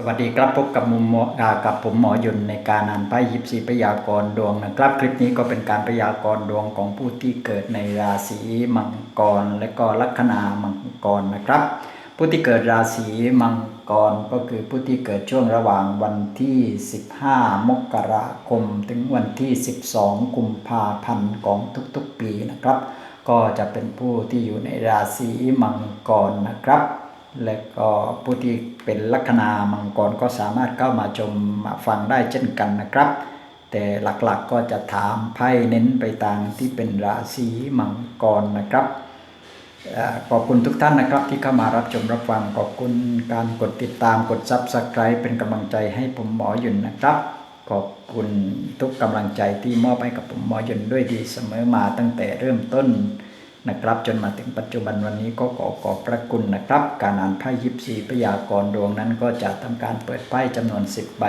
สวัสดีครับพบกับมุมหมออ่ากับผมหมอยุนในการอ่านไพ่ยิปซีพยากรณ์ดวงนะครับ คลิปนี้ก็เป็นการพยากรณ์ดวงของผู้ที่เกิดในราศีมังกร และก็ลัคนามังกรนะครับ ผู้ที่เกิดราศีมังกรก็คือผู้ที่เกิดช่วงระหว่างวันที่ 15 มกราคม ถึงวันที่ 12 กุมภาพันธ์ของทุกๆปีนะครับ ก็จะเป็นผู้ที่อยู่ในราศีมังกรนะครับ และก็ผู้ที่เป็นลัคนามังกรก็สามารถเข้ามาชมมาฟังได้เช่นกันนะครับ แต่หลักๆก็จะถามไพ่เน้นไปทางที่เป็นราศีมังกรนะครับขอบคุณทุกท่านนะครับที่เข้ามารับชมรับฟังขอบคุณการกดติดตามกด Subscribe เป็นกำลังใจให้ผมหมอหยุนนะครับ ขอบคุณทุกกำลังใจที่มอบให้กับผมหมอหยุนด้วยดีเสมอมาตั้งแต่เริ่มต้น นะครับ จนมาถึงปัจจุบันวันนี้ก็ขอขอบพระคุณนะครับ การอ่านไพ่ยิปซีพยากรดวงนั้นก็จะทำการเปิดไพ่จำนวน 10 ใบ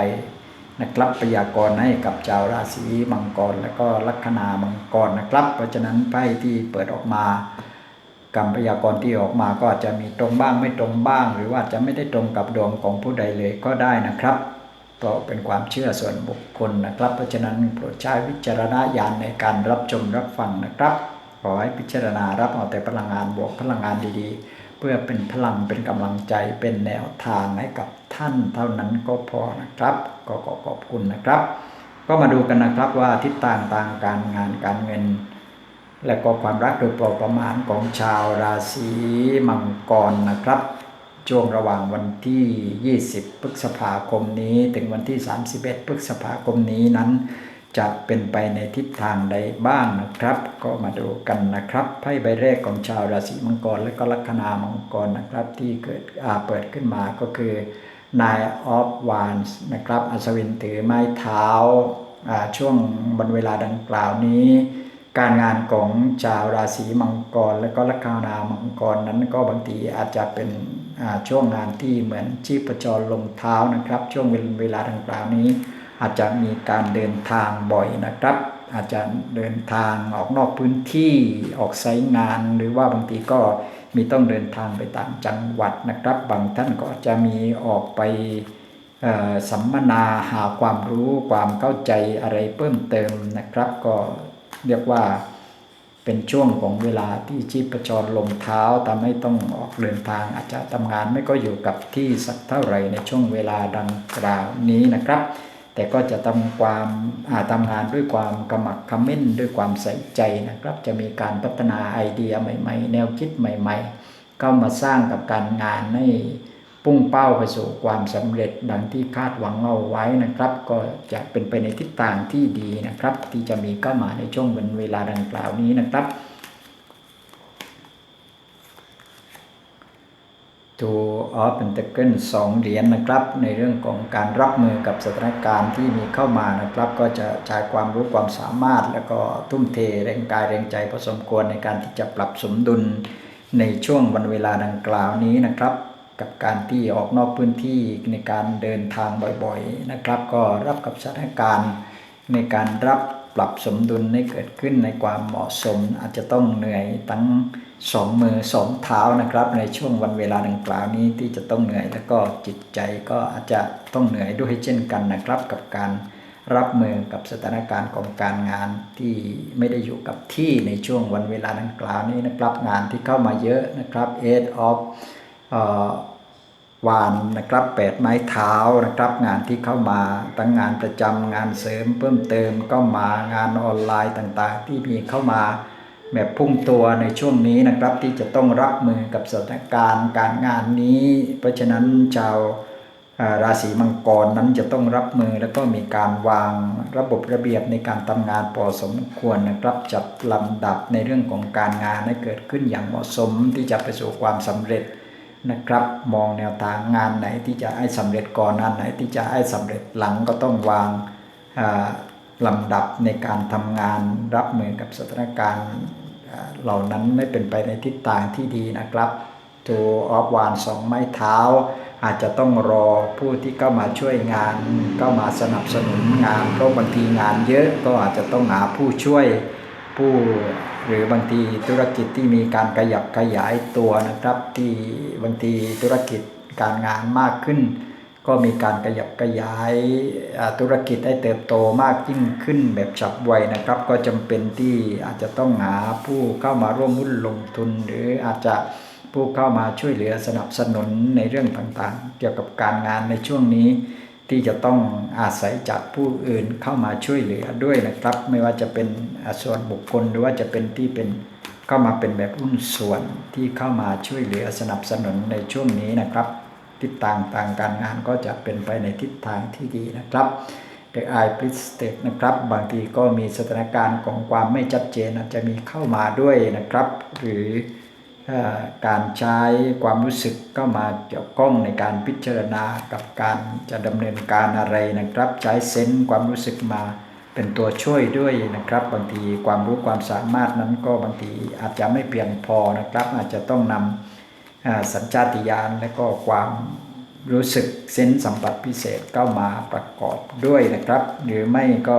นะครับพยากรณ์ให้กับชาวราศีมังกร และก็ลัคนามังกรนะครับ เพราะฉะนั้นไพ่ที่เปิดออกมาคำพยากรณ์ที่ออกมาก็อาจจะมีตรงบ้างไม่ตรงบ้าง หรือว่าจะไม่ได้ตรงกับดวงของผู้ใดเลยก็ได้นะครับเพราะเป็นความเชื่อส่วนบุคคลนะครับ เพราะฉะนั้นโปรดใช้วิจารณญาณในการรับชมรับฟังนะครับ ขอให้พิจารณารับเอาแต่พลังงานบวกพลังงานดีๆ เพื่อเป็นพลังเป็นกำลังใจเป็นแนวทางให้กับท่านเท่านั้นก็พอนะครับ ก็ขอขอบคุณนะครับ ก็มาดูกันนะครับว่าทิศทางทางการงานการเงิน และก็ความรักโดยประมาณของชาวราศีมังกรนะครับช่วงระหว่างวันที่ 20 พฤษภาคมนี้ ถึงวันที่ 31 พฤษภาคมนี้นั้น จะเป็นไปในทิศทางใดบ้างนะครับ ก็มาดูกันนะครับไพ่ใบแรกของชาวราศีมังกรและก็ลัคนามังกรนะครับ ที่เกิดเปิดขึ้นมาก็คือ Nine of Wands นะครับอัศวินถือไม้เท้าช่วงบนเวลาดังกล่าวนี้ การงานของชาวราศีมังกร และก็ลัคนามังกรนั้นก็บางทีอาจจะเป็นช่วงงานที่เหมือนชีพจรลงเท้านะครับ ช่วงเวลาดังกล่าวนี้ อาจจะมีการเดินทางบ่อยนะครับ อาจจะเดินทางออกนอกพื้นที่ออกไซงาน หรือว่าบางทีก็มีต้องเดินทางไปต่างจังหวัดนะครับ บางท่านก็จะมีออกไปสัมมนาหาความรู้ความเข้าใจอะไรเพิ่มเติมนะครับ ก็เรียกว่าเป็นช่วงของเวลาที่ชีพจรลงเท้าทำให้ต้องออกเดินทางอาจจะทำงานไม่ก็อยู่กับที่สักเท่าไหร่ในช่วงเวลาดังกล่าวนี้นะครับ แต่ก็จะทำความาทำงานด้วยความกำหมักขม้นด้วยความใส่ใจนะครับ จะมีการพัฒนาไอเดียใหม่ ๆ แนวคิดใหม่ ๆ เข้ามาสร้างกับการงานให้พุ่งเป้าไปสู่ความสำเร็จดังที่คาดหวังเอาไว้นะครับ ก็จะเป็นไปในทิศทางที่ดีนะครับ ที่จะมีเข้ามาในช่วงเวลาดังกล่าวนี้นะครับ ทูออฟเป็นตะเกิลสองเหรียญนะครับ ในเรื่องของการรับมือกับสถานการณ์ที่มีเข้ามานะครับ ก็จะใช้ความรู้ความสามารถ แล้วก็ทุ่มเทแรงกายแรงใจพอสมควรในการที่จะปรับสมดุลในช่วงวันเวลาดังกล่าวนี้นะครับ กับการที่ออกนอกพื้นที่ในการเดินทางบ่อยๆนะครับ ก็รับกับสถานการณ์ในการรับปรับสมดุลให้เกิดขึ้นในความเหมาะสม อาจจะต้องเหนื่อยทั้ง สองมือสองเท้านะครับ ในช่วงวันเวลาดังกล่าวนี้ที่จะต้องเหนื่อย แล้วก็จิตใจก็อาจจะต้องเหนื่อยด้วยเช่นกันนะครับ กับการรับมือกับสถานการณ์ของการงานที่ไม่ได้อยู่กับที่ในช่วงวันเวลาดังกล่าวนี้นะครับงานที่เข้ามาเยอะนะครับ eight of เอ่อวานนะครับแปดไม้เท้านะครับงานที่เข้ามาทั้งงานประจำงานเสริมเพิ่มเติมก็มางานออนไลน์ต่างๆ ที่มีเข้ามา แบบพุ่งตัวในช่วงนี้นะครับ ที่จะต้องรับมือกับสถานการณ์การงานนี้ เพราะฉะนั้นชาวราศีมังกรนั้นจะต้องรับมือแล้วก็มีการวางระบบระเบียบในการทำงานพอสมควรนะครับจัดลำดับในเรื่องของการงานให้เกิดขึ้นอย่างเหมาะสมที่จะไปสู่ความสำเร็จนะครับ มองแนวทางงานไหนที่จะให้สำเร็จก่อนงานไหนที่จะให้สำเร็จหลังก็ต้องวางลำดับในการทำงานรับมือกับสถานการณ์ เหล่านั้นไม่เป็นไปในทิศทางที่ดีนะครับตัวออฟวานสองไม้เท้า อาจจะต้องรอผู้ที่เข้ามาช่วยงานเข้ามาสนับสนุนงานเพราะบางทีงานเยอะก็อาจจะต้องหาผู้ช่วยผู้หรือบางทีธุรกิจที่มีการขยับขยายตัวนะครับ ที่บางทีธุรกิจการงานมากขึ้น ก็มีการขยับขยายธุรกิจให้เติบโตมากยิ่งขึ้นแบบฉับไวนะครับ ก็จำเป็นที่อาจจะต้องหาผู้เข้ามาร่วมหุ้นลงทุน หรืออาจจะผู้เข้ามาช่วยเหลือสนับสนุนในเรื่องต่างๆ เกี่ยวกับการงานในช่วงนี้ ที่จะต้องอาศัยจากผู้อื่นเข้ามาช่วยเหลือด้วยนะครับ ไม่ว่าจะเป็นส่วนบุคคลหรือว่าจะเป็นที่เป็นเข้ามาเป็นแบบหุ้นส่วนที่เข้ามาช่วยเหลือสนับสนุนในช่วงนี้นะครับ ทิศทางทางการงานก็จะเป็นไปในทิศทางที่ดีนะครับ The Eye p l i s t a t e นะครับ บางทีก็มีสถานการณ์ของความไม่ชัดเจนอาจจะมีเข้ามาด้วยนะครับ หรืออการใช้ความรู้สึกเข้ามาเกี่ยวข้องในการพิจารณากับการจะดำเนินการอะไรนะครับ ใช้เซนส์ความรู้สึกมาเป็นตัวช่วยด้วยนะครับ บางทีความรู้ความสามารถนั้นก็บางทีอาจจะไม่เพียงพอนะครับ อาจจะต้องนำอ่า สัญชาติญาณและก็ความรู้สึกเซนส์สัมผัสพิเศษเข้ามาประกอบด้วยนะครับ หรือไม่ก็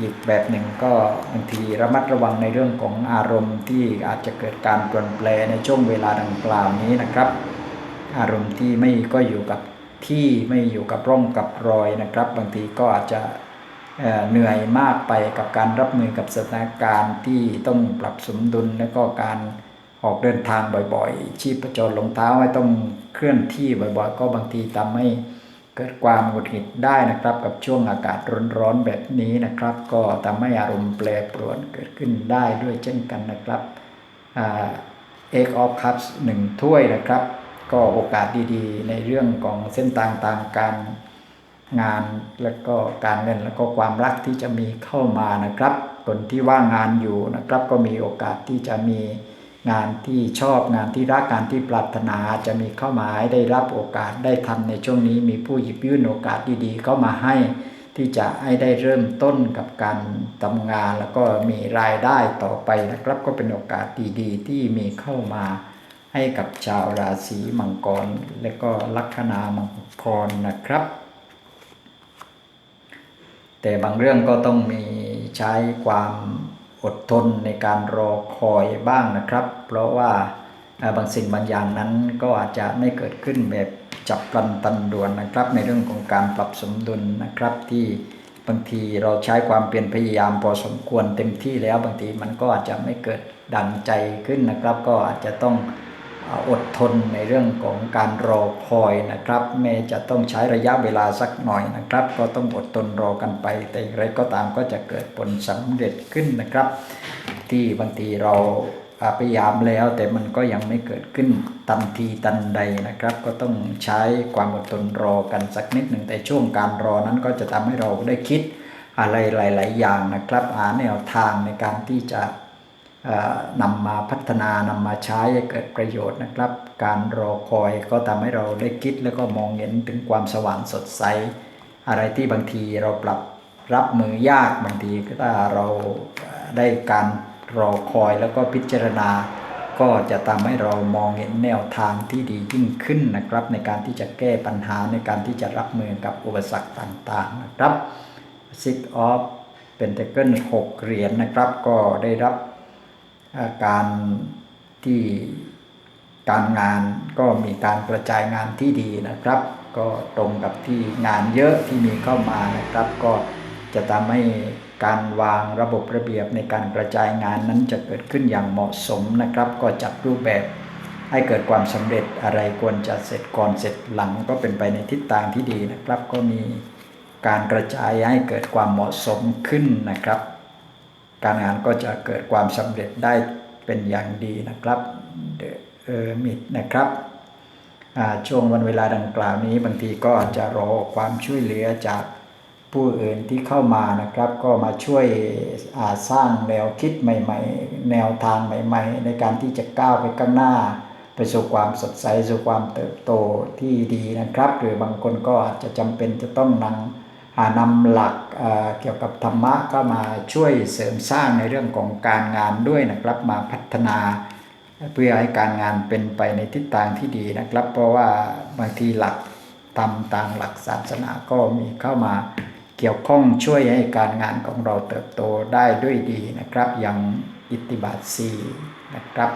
อีกแบบหนึ่งก็บางทีระมัดระวังในเรื่องของอารมณ์ที่อาจจะเกิดการเปลี่ยนแปลงในช่วงเวลาดังกล่าวนี้นะครับ อารมณ์ที่ไม่ก็อยู่กับที่ไม่อยู่กับร่องกับรอยนะครับ บางทีก็อาจจะเเหนื่อยมากไปกับการรับมือกับสถานการณ์ที่ต้องปรับสมดุลและก็การ ออกเดินทางบ่อยๆ ชีพจรลงเท้าไม่ต้องเคลื่อนที่บ่อยๆ ก็บางทีทำให้เกิดความหงุดหงิดได้นะครับ กับช่วงอากาศร้อนๆแบบนี้นะครับ ก็ทำให้อารมณ์แปรปรวนเกิดขึ้นได้ด้วยเช่นกันนะครับเอกออฟคัพหนึ่งถ้วยนะครับ ก็โอกาสดีๆ ในเรื่องของเส้นทางทางการงานแล้วก็การเงินแล้วก็ความรักที่จะมีเข้ามานะครับคนที่ว่างงานอยู่นะครับ ก็มีโอกาสที่จะมี งานที่ชอบงานที่รักงานที่ปรารถนาจะมีเข้ามาให้ได้รับโอกาสได้ทำในช่วงนี้ มีผู้หยิบยื่นโอกาสดีๆเข้ามาให้ที่จะให้ได้เริ่มต้นกับการทำงานแล้วก็มีรายได้ต่อไปนะครับก็เป็นโอกาสดีๆ ที่มีเข้ามาให้กับชาวราศีมังกร และก็ลัคนามังกรนะครับ แต่บางเรื่องก็ต้องมีใช้ความ อดทนในการรอคอยบ้างนะครับ เพราะว่าบางสิ่งบางอย่างนั้นก็อาจจะไม่เกิดขึ้นแบบจับพลันตันด่วนนะครับ ในเรื่องของการปรับสมดุลนะครับ ที่บางทีเราใช้ความเปลี่ยนพยายามพอสมควรเต็มที่แล้วบางทีมันก็อาจจะไม่เกิดดังใจขึ้นนะครับ ก็อาจจะต้อง อดทนในเรื่องของการรอคอยนะครับ แม้จะต้องใช้ระยะเวลาสักหน่อยนะครับ ก็ต้องอดทนรอกันไป แต่อย่างไรก็ตามก็จะเกิดผลสำเร็จขึ้นนะครับ ที่บางทีเราพยายามแล้วแต่มันก็ยังไม่เกิดขึ้นทันทีทันใดนะครับ ก็ต้องใช้ความอดทนรอกันสักนิดหนึ่งแต่ช่วงการรอนั้นก็จะทำให้เราได้คิดอะไรหลาย ๆ อย่างนะครับหาแนวทางในการที่จะ นำมาพัฒนานำมาใช้ให้เกิดประโยชน์นะครับ การรอคอยก็ทำให้เราได้คิดแล้วก็มองเห็นถึงความสว่างสดใส อะไรที่บางทีเราปรับรับมือยากบางทีถ้าเราได้การรอคอยแล้วก็พิจารณา ก็จะทำให้เรามองเห็นแนวทางที่ดียิ่งขึ้นนะครับ ในการที่จะแก้ปัญหาในการที่จะรับมือกับอุปสรรคต่างๆนะครับ Six of Pentacle 6เหรียญนะครับก็ได้รับ การที่การงานก็มีการกระจายงานที่ดีนะครับ ก็ตรงกับที่งานเยอะที่มีเข้ามานะครับ ก็จะทำให้การวางระบบระเบียบในการกระจายงานนั้นจะเกิดขึ้นอย่างเหมาะสมนะครับ ก็จัดรูปแบบให้เกิดความสำเร็จอะไรควรจะเสร็จก่อนเสร็จหลังก็เป็นไปในทิศทางที่ดีนะครับ ก็มีการกระจายให้เกิดความเหมาะสมขึ้นนะครับ การงานก็จะเกิดความสำเร็จได้เป็นอย่างดีนะครับเดออมิดนะครับช่วงวันเวลาดังกล่าวนี้บางทีก็จะรอความช่วยเหลือจากผู้อื่นที่เข้ามานะครับ ก็มาช่วยสร้างแนวคิดใหม่ ๆ แนวทางใหม่ ๆ ในการที่จะก้าวไปข้างหน้า ไปสู่ความสดใสสู่ความเติบโตที่ดีนะครับ หรือบางคนก็อาจจะจำเป็นจะต้องนำนำหลัก เกี่ยวกับธรรมะก็มาช่วยเสริมสร้างในเรื่องของการงานด้วยนะครับ มาพัฒนาเพื่อให้การงานเป็นไปในทิศทางที่ดีนะครับ เพราะว่าบางทีหลักธรรมตามหลักศาสนาก็มีเข้ามาเกี่ยวข้องช่วยให้การงานของเราเติบโตได้ด้วยดีนะครับ อย่างอิทธิบาทสีนะครับ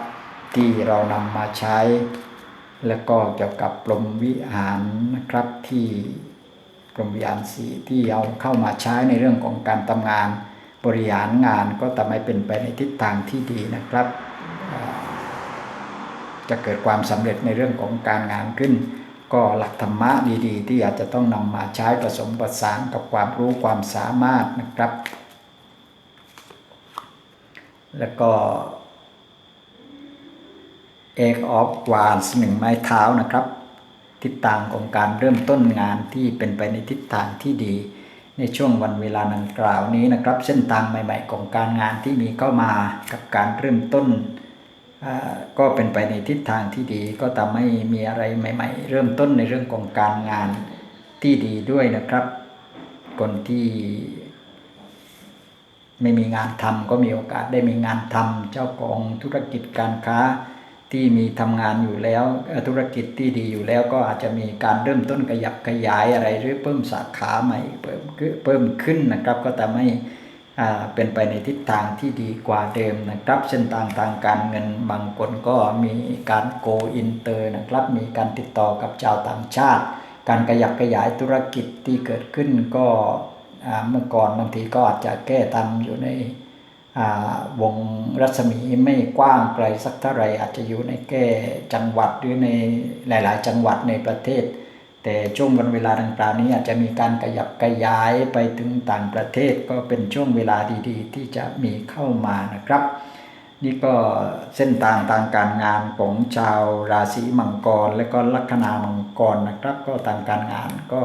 ที่เรานำมาใช้ แล้วก็เกี่ยวกับกรมวิหารนะครับที่ กรมวิหารสีที่เอาเข้ามาใช้ในเรื่องของการทำงานบริหารงานก็ทำให้เป็นไปในทิศทางที่ดีนะครับ จะเกิดความสำเร็จในเรื่องของการงานขึ้น ก็หลักธรรมะดีๆ ที่อาจจะต้องนำมาใช้ผสมประสานกับความรู้ความสามารถนะครับ แล้วก็เอกออฟวานหนึ่งไม้เท้านะครับ ทิศทางของการเริ่มต้นงานที่เป็นไปในทิศทางที่ดี ในช่วงวันเวลาดังกล่าวนี้นะครับ เส้นทางใหม่ ๆ ของการงานที่มีเข้ามากับการเริ่มต้นก็เป็นไปในทิศทางที่ดี ก็ทำให้มีอะไรใหม่ ๆ เริ่มต้นในเรื่องของการงานที่ดีด้วยนะครับ คนที่ไม่มีงานทำก็มีโอกาสได้มีงานทำเจ้าของธุรกิจการค้า ที่มีทำงานอยู่แล้วธุรกิจที่ดีอยู่แล้วก็อาจจะมีการเริ่มต้นขยับขยายอะไรหรือเพิ่มสาขาใหม่เพิ่มเพิ่มขึ้นนะครับ ก็ทำให้อ่เป็นไปในทิศทางที่ดีกว่าเดิมนะครับ เส้นทางทางการเงินบางคนก็มีการโกอินเตอร์นะครับ มีการติดต่อกับชาวต่างชาติ การขยับขยายธุรกิจที่เกิดขึ้นก็เมื่อก่อนบางทีก็อาจจะแก้ตามอยู่ใน วงรัศมีไม่กว้างไกลสักเท่าไรอาจจะอยู่ในแค่จังหวัดหรือในหลาย ๆ จังหวัดในประเทศ แต่ช่วงวันเวลาดังกล่าวนี้อาจจะมีการขยับขยายไปถึงต่างประเทศก็เป็นช่วงเวลาดีๆ ที่จะมีเข้ามานะครับ นี่ก็เส้นทางทางการงานของชาวราศีมังกร และก็ลัคนามังกรนะครับ ก็ทางการงานก็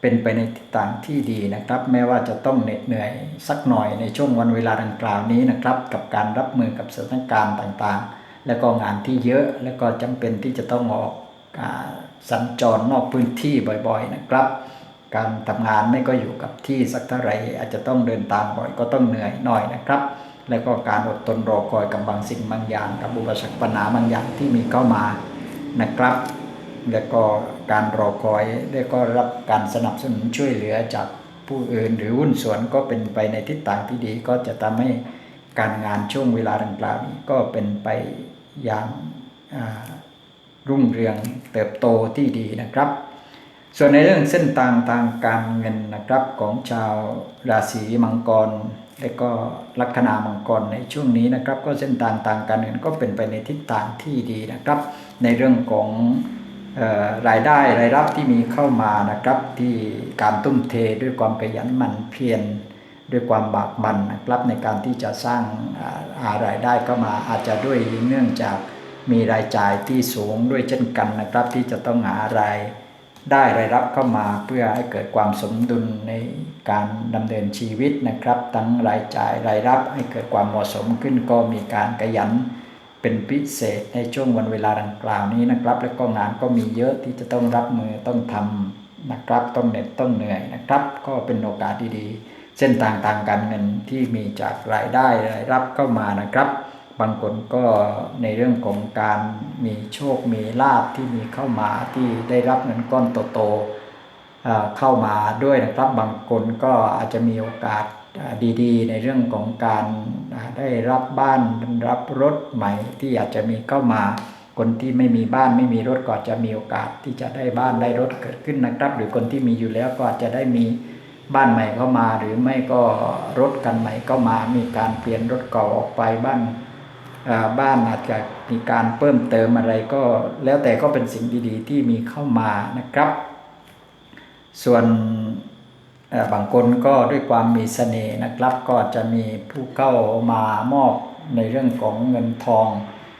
เป็นไปในทิศทางที่ดีนะครับ แม้ว่าจะต้องเหน็ดเหนื่อยสักหน่อยในช่วงวันเวลาดังกล่าวนี้นะครับ กับการรับมือกับสถานการณ์ต่างๆ แล้วก็งานที่เยอะแล้วก็จำเป็นที่จะต้องออกสัญจรนอกพื้นที่บ่อยๆนะครับ การทำงานไม่ก็อยู่กับที่สักเท่าไหร่อาจจะต้องเดินทางบ่อยก็ต้องเหนื่อยหน่อยนะครับ แล้วก็การอดทนรอคอยกับบางสิ่งบางอย่างกับอุปสรรคปัญหาบางอย่างที่มีเข้ามานะครับ แล้วก็ การรอคอยแล้ก็รับการสนับสนุนช่วยเหลือจากผู้อื่นหรือหุ้นส่วนก็เป็นไปในทิศทางที่ดีก็จะทำให้การงานช่วงเวลาดังกล่าวนี้ก็เป็นไปอย่างรุ่งเรืองเติบโตที่ดีนะครับ ส่วนในเรื่องเส้นทางทางการเงินนะครับของชาวราศีมังกร และก็ลัคนามังกรในช่วงนี้นะครับ ก็เส้นทางทางการเงินก็เป็นไปในทิศทางที่ดีนะครับ ในเรื่องของ รายได้รายรับที่มีเข้ามานะครับที่การทุ่มเทด้วยความขยันหมั่นเพียรด้วยความบากบั่นนะครับในการที่จะสร้างอารายได้เข้ามาอาจจะด้วยเนื่องจากมีรายจ่ายที่สูงด้วยเช่นกันนะครับ ที่จะต้องหารายได้รายรับเข้ามาเพื่อให้เกิดความสมดุลในการดำเนินชีวิตนะครับ ทั้งรายจ่ายรายรับให้เกิดความเหมาะสมขึ้นก็มีการขยัน เป็นพิเศษในช่วงวันเวลาดังกล่าวนี้นะครับ และก็งานก็มีเยอะที่จะต้องรับมือต้องทำนะครับ ต้องเหน็ดต้องเหนื่อยนะครับ ก็เป็นโอกาสดีๆ เส้นทางทางการเงินที่มีจากรายได้รายรับเข้ามานะครับ บางคนก็ในเรื่องของการมีโชคมีลาภที่มีเข้ามาที่ได้รับเงินก้อนโตๆเข้ามาด้วยนะครับ บางคนก็อาจจะมีโอกาส ดีๆ ในเรื่องของการได้รับบ้านรับรถใหม่ที่อาจจะมีเข้ามาคนที่ไม่มีบ้านไม่มีรถก็จะมีโอกาสที่จะได้บ้านได้รถเกิดขึ้นนะครับ หรือคนที่มีอยู่แล้วก็จะได้มีบ้านใหม่เข้ามา หรือไม่ก็รถกันใหม่เข้ามา มีการเปลี่ยนรถเก่าออกไปบ้านบ้านอาจจะมีการเพิ่มเติมอะไรก็ แล้วแต่ก็เป็นสิ่งดีๆ ที่มีเข้ามานะครับ ส่วน บางคนก็ด้วยความมีเสน่ห์นะครับ ก็จะมีผู้เข้ามามอบในเรื่องของเงินทอง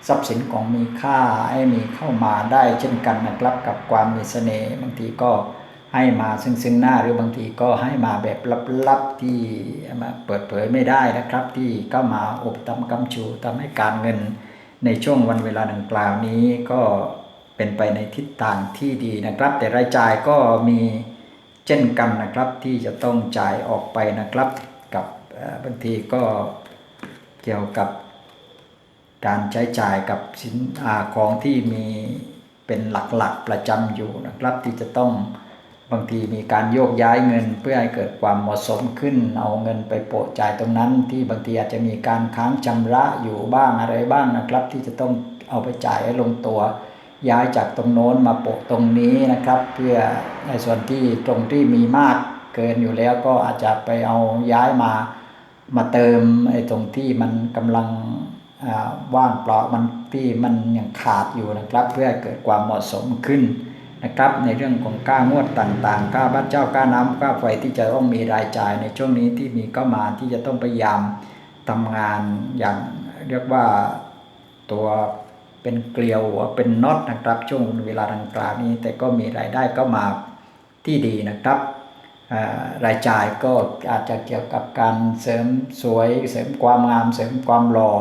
ทรัพย์สินของมีค่าให้มีเข้ามาได้เช่นกันนะครับ กับความมีเสน่ห์บางทีก็ให้มาซึ่งซึ่งหน้าหรือบางทีก็ให้มาแบบลับๆที่มาเปิดเผยไม่ได้นะครับ ที่เข้ามาอบตำกำชูทำให้การเงินในช่วงวันเวลาดังกล่าวนี้ก็เป็นไปในทิศทางที่ดีนะครับ แต่รายจ่ายก็มี เช่นกันนะครับที่จะต้องจ่ายออกไปนะครับกับบางทีก็เกี่ยวกับการใช้จ่ายกับสินอาของที่มีเป็นหลักๆประจำอยู่นะครับ ที่จะต้องบางทีมีการโยกย้ายเงินเพื่อให้เกิดความเหมาะสมขึ้น เอาเงินไปโปะจ่ายตรงนั้น ที่บางทีอาจจะมีการค้างชำระอยู่บ้างอะไรบ้างนะครับ ที่จะต้องเอาไปจ่ายให้ลงตัว ย้ายจากตรงโน้นมาโปะตรงนี้นะครับ เพื่อในส่วนที่ตรงที่มีมากเกินอยู่แล้วก็อาจจะไปเอาย้ายมามาเติมไอ้ตรงที่มันกำลังว่างเปล่ามันที่มันยังขาดอยู่นะครับ เพื่อให้เกิดความเหมาะสมขึ้นนะครับ ในเรื่องของค่างวดต่างๆค่าบ้านเจ้าค่าน้ำค่าไฟที่จะต้องมีรายจ่ายในช่วงนี้ที่มีเข้ามาที่จะต้องพยายามทำงานอย่างเรียกว่าตัว เป็นเกลียวหัวเป็นน็อตนะครับช่วงเวลาดังกล่าวนี้ แต่ก็มีรายได้เข้ามาที่ดีนะครับรายจ่ายก็อาจจะเกี่ยวกับการเสริมสวยเสริมความงามเสริมความหล่อ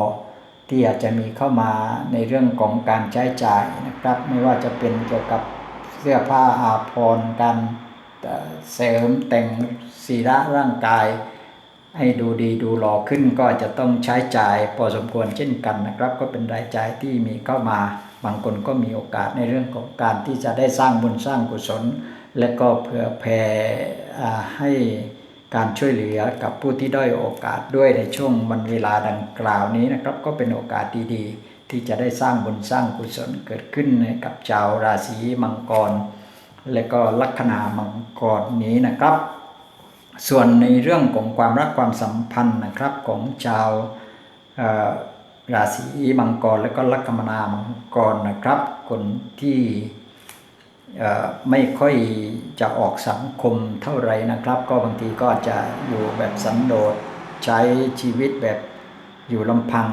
ที่อาจจะมีเข้ามาในเรื่องของการใช้จ่ายนะครับ ไม่ว่าจะเป็นเกี่ยวกับเสื้อผ้าอาภรณ์การเสริมแต่งศีระร่างกาย ให้ดูดีดูหล่อขึ้นก็จะต้องใช้จ่ายพอสมควรเช่นกันนะครับ ก็เป็นรายจ่ายที่มีเข้ามาบางคนก็มีโอกาสในเรื่องของการที่จะได้สร้างบุญสร้างกุศล และก็เผื่อแผ่ให้การช่วยเหลือกับผู้ที่ด้อยโอกาสด้วยในช่วงวันเวลาดังกล่าวนี้นะครับ ก็เป็นโอกาสดีๆ ที่จะได้สร้างบุญสร้างกุศลเกิดขึ้นกับชาวราศีมังกร และก็ลัคนามังกรนี้นะครับ ส่วนในเรื่องของความรักความสัมพันธ์นะครับของชาวราศีมังกรและก็ลัคนามังกรนะครับ คนที่ไม่ค่อยจะออกสังคมเท่าไหรนะครับ ก็บางทีก็จะอยู่แบบสันโดษใช้ชีวิตแบบอยู่ลำพัง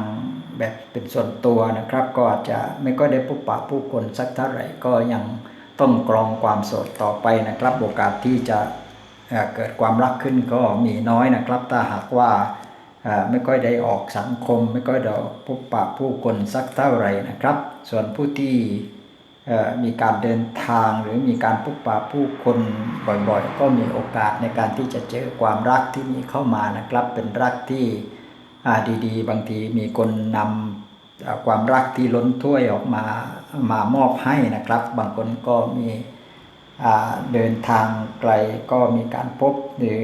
แบบเป็นส่วนตัวนะครับ ก็อาจจะไม่ค่อยได้พบปะผู้คนสักเท่าไหร่ก็ยังต้องกรองความโสดต่อไปนะครับ โอกาสที่จะ เกิดความรักขึ้นก็มีน้อยนะครับถ้าหากว่าไม่ค่อยได้ออกสังคม ไม่ค่อยได้พบปะผู้คนสักเท่าไหร่นะครับ ส่วนผู้ที่มีการเดินทางหรือมีการพบปะผู้คนบ่อยๆ ก็มีโอกาสในการที่จะเจอความรักที่มีเข้ามานะครับ เป็นรักที่ดีๆ บางทีมีคนนำความรักที่ล้นถ้วยออกมามามอบให้นะครับ บางคนก็มี เดินทางไกลก็มีการพบหรือ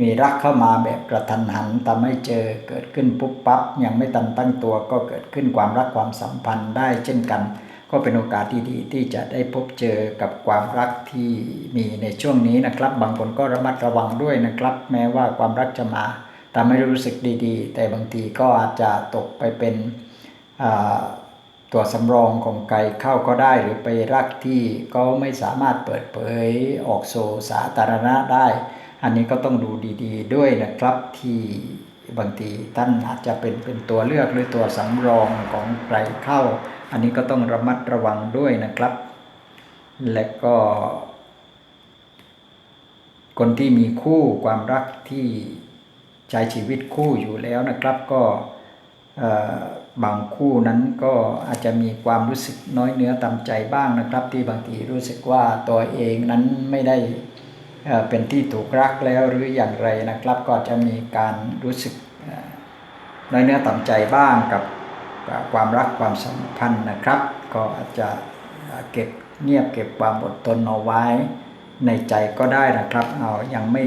มีรักเข้ามาแบบกระทันหันทำให้เจอเกิดขึ้นปุ๊บปั๊บยังไม่ตันตั้งตัวก็เกิดขึ้นความรักความสัมพันธ์ได้เช่นกัน ก็เป็นโอกาสที่ดีที่จะได้พบเจอกับความรักที่มีในช่วงนี้นะครับ บางคนก็ระมัดระวังด้วยนะครับ แม้ว่าความรักจะมาทำให้รู้สึกดี ๆ แต่บางทีก็อาจจะตกไปเป็นอ่า ตัวสำรองของไก่เข้าก็ได้หรือไปรักที่ก็ไม่สามารถเปิดเผยออกโซสาธารณะได้ อันนี้ก็ต้องดูดีๆด้วยนะครับที่บางทีท่านอาจจะเป็นเป็นตัวเลือกหรือตัวสำรองของใครเข้า อันนี้ก็ต้องระมัดระวังด้วยนะครับ และก็ คนที่มีคู่ความรักที่ใช้ชีวิตคู่อยู่แล้วนะครับก็เอ่อ บางคู่นั้นก็อาจจะมีความรู้สึกน้อยเนื้อต่ำใจบ้างนะครับ ที่บางทีรู้สึกว่าตัวเองนั้นไม่ได้เป็นที่ถูกรักแล้วหรืออย่างไรนะครับ ก็จะมีการรู้สึกน้อยเนื้อต่ำใจบ้างกับความรักความสัมพันธ์นะครับ ก็อาจจะเอ่อเก็บเงียบเก็บความอดทนเอาไว้ในใจก็ได้นะครับเอายังไม่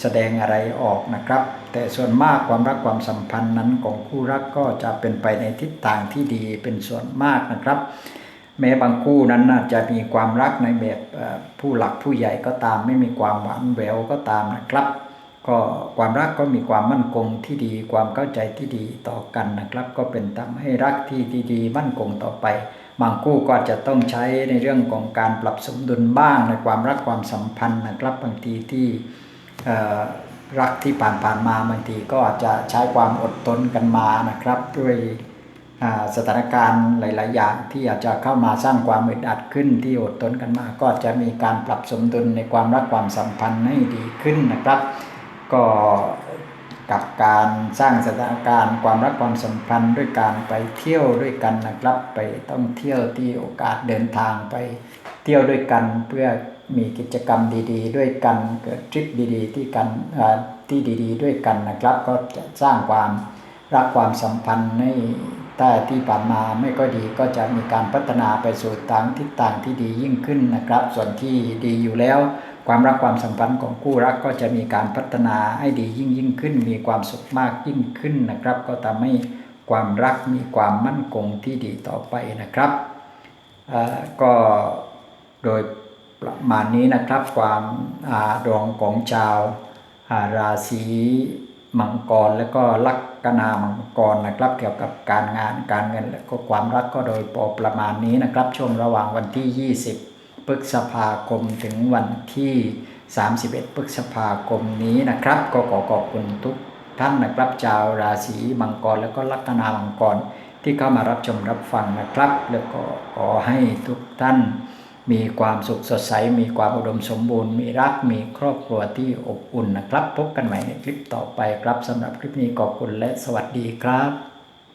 แสดงอะไรออกนะครับ แต่ส่วนมากความรักความสัมพันธ์นั้นของคู่รักก็จะเป็นไปในทิศทางที่ดีเป็นส่วนมากนะครับ แม้บางคู่นั้นน่าจะมีความรักในแบบผู้หลักผู้ใหญ่ก็ตาม ไม่มีความหวานแหววก็ตามนะครับก็ความรักก็มีความมั่นคงที่ดี ความเข้าใจที่ดีต่อกันนะครับ ก็เป็นทำให้รักที่ดีๆมั่นคงต่อไปบางคู่ก็จะต้องใช้ในเรื่องของการปรับสมดุลบ้างในความรักความสัมพันธ์นะครับบางทีที่ รักที่ผ่านๆมาบางทีก็อาจจะใช้ความอดทนกันมานะครับด้วยสถานการณ์หลาย ๆ อย่างที่อาจจะเข้ามาสร้างความอึดอัดขึ้นที่อดทนกันมา ก็จะมีการปรับสมดุลในความรักความสัมพันธ์ให้ดีขึ้นนะครับ ก็กับการสร้างสถานการณ์ความรักความสัมพันธ์ด้วยการไปเที่ยวด้วยกันนะครับ ไปต้องเที่ยวที่โอกาสเดินทางไปเที่ยวด้วยกันเพื่อ มีกิจกรรมดีๆ ด้วยกันเกิดทริปดีๆ ที่กันที่ดีๆ ด้วยกันนะครับ ก็จะสร้างความรักความสัมพันธ์ให้แต่ที่ผ่านมาไม่ก็ดีก็จะมีการพัฒนาไปสู่ทางทิศทางที่ดียิ่งขึ้นนะครับ ส่วนที่ดีอยู่แล้ว ความรักความสัมพันธ์ของคู่รักก็จะมีการพัฒนาให้ดียิ่งยิ่งขึ้น มีความสุขมากยิ่งขึ้นนะครับ ก็ทำให้ความรักมีความมั่นคงที่ดีต่อไปนะครับก็โดย ประมาณนี้นะครับความอาดวงของชาวาราศีมังกรและก็ลัคนามังกรนะครับ เกี่ยวกับการงานการเงินและก็ความรักก็โดยพอประมาณนี้นะครับ ช่วงระหว่างวันที่ 20พฤษภาคมถึงวันที่ 31พฤษภาคมนี้นะครับ ก็ขอขอบคุณทุกท่านนะครับชาวราศีมังกรและก็ลัคนามังกรที่เข้ามารับชมรับฟังนะครับ แล้วก็ขอให้ทุกท่าน มีความสุขสดใส มีความอุดมสมบูรณ์ มีรัก มีครอบครัวที่อบอุ่นนะครับ พบกันใหม่ในคลิปต่อไปครับสำหรับคลิปนี้ขอบคุณและสวัสดีครับ